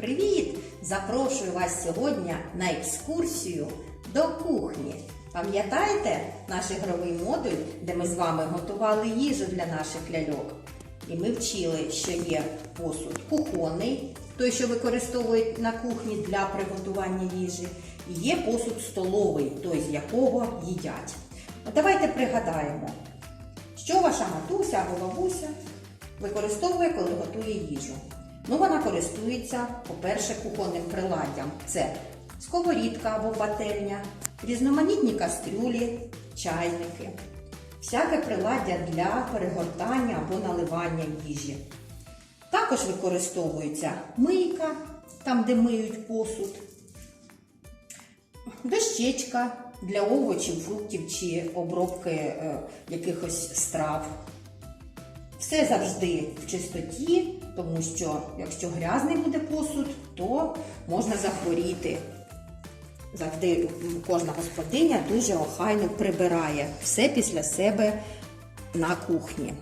Привіт! Запрошую вас сьогодні на екскурсію до кухні. Пам'ятаєте наш ігровий модуль, де ми з вами готували їжу для наших ляльок? І ми вчили, що є посуд кухонний, той, що використовують на кухні для приготування їжі, і є посуд столовий, той, з якого їдять. От Давайте пригадаємо, що ваша матуся або бабуся використовує, коли готує їжу. Ну, вона користується, по-перше, кухонним приладдям. Це сковорідка або пательня, різноманітні кастрюлі, чайники, всяке приладдя для перегортання або наливання їжі. Також використовується мийка, там, де миють посуд, дощечка для овочів, фруктів чи обробки е, якихось страв. Все завжди в чистоті, тому що якщо грязний буде посуд, то можна захворіти. Завжди кожна господиня дуже охайно прибирає все після себе на кухні.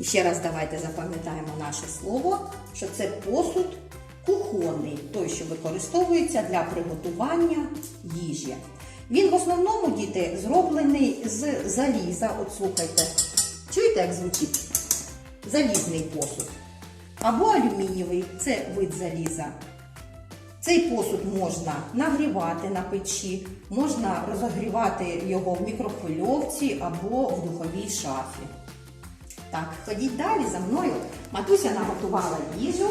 І ще раз давайте запам'ятаємо наше слово, що це посуд кухонний, той, що використовується для приготування їжі. Він в основному, діти, зроблений з заліза. От слухайте, чуєте, як звучить? Залізний посуд. Або алюмінієвий це вид заліза. Цей посуд можна нагрівати на печі, можна розогрівати його в мікрохвильовці або в духовій шафі. Так, ходіть далі за мною. Матуся наготувала їжу.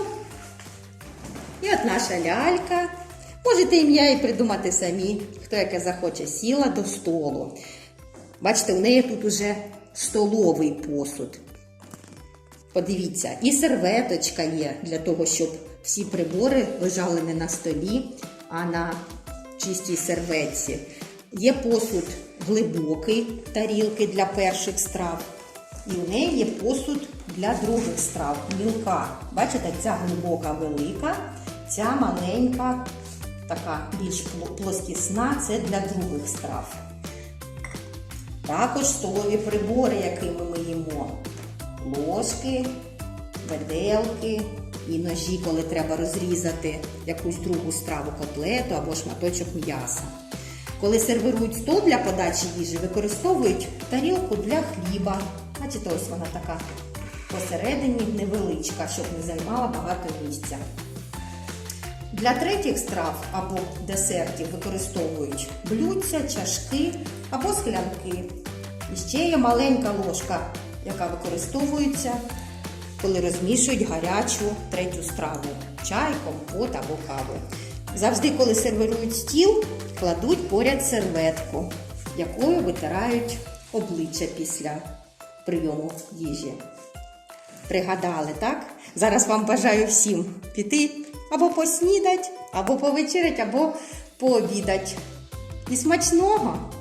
І от наша лялька. Можете ім'я і придумати самі, хто яке захоче, сіла до столу. Бачите, у неї тут уже столовий посуд. Подивіться, і серветочка є для того, щоб всі прибори лежали не на столі, а на чистій серветці. Є посуд глибокий, тарілки для перших страв. І в неї є посуд для других страв, мілка. Бачите, ця глибока велика, ця маленька, така більш пло- плоскісна, це для других страв. Також столові прибори, якими ми їмо. Ложки, виделки і ножі, коли треба розрізати якусь другу страву котлету або шматочок м'яса. Коли сервірують стол для подачі їжі, використовують тарілку для хліба. Бачите, ось вона така посередині невеличка, щоб не займала багато місця. Для третіх страв або десертів використовують блюдця, чашки або склянки. І ще є маленька ложка, яка використовується, коли розмішують гарячу третю страву чай, компот або каву. Завжди, коли сервірують стіл, кладуть поряд серветку, якою витирають обличчя після прийому їжі. Пригадали, так? Зараз вам бажаю всім піти або поснідать, або повечерять, або пообідать. І смачного!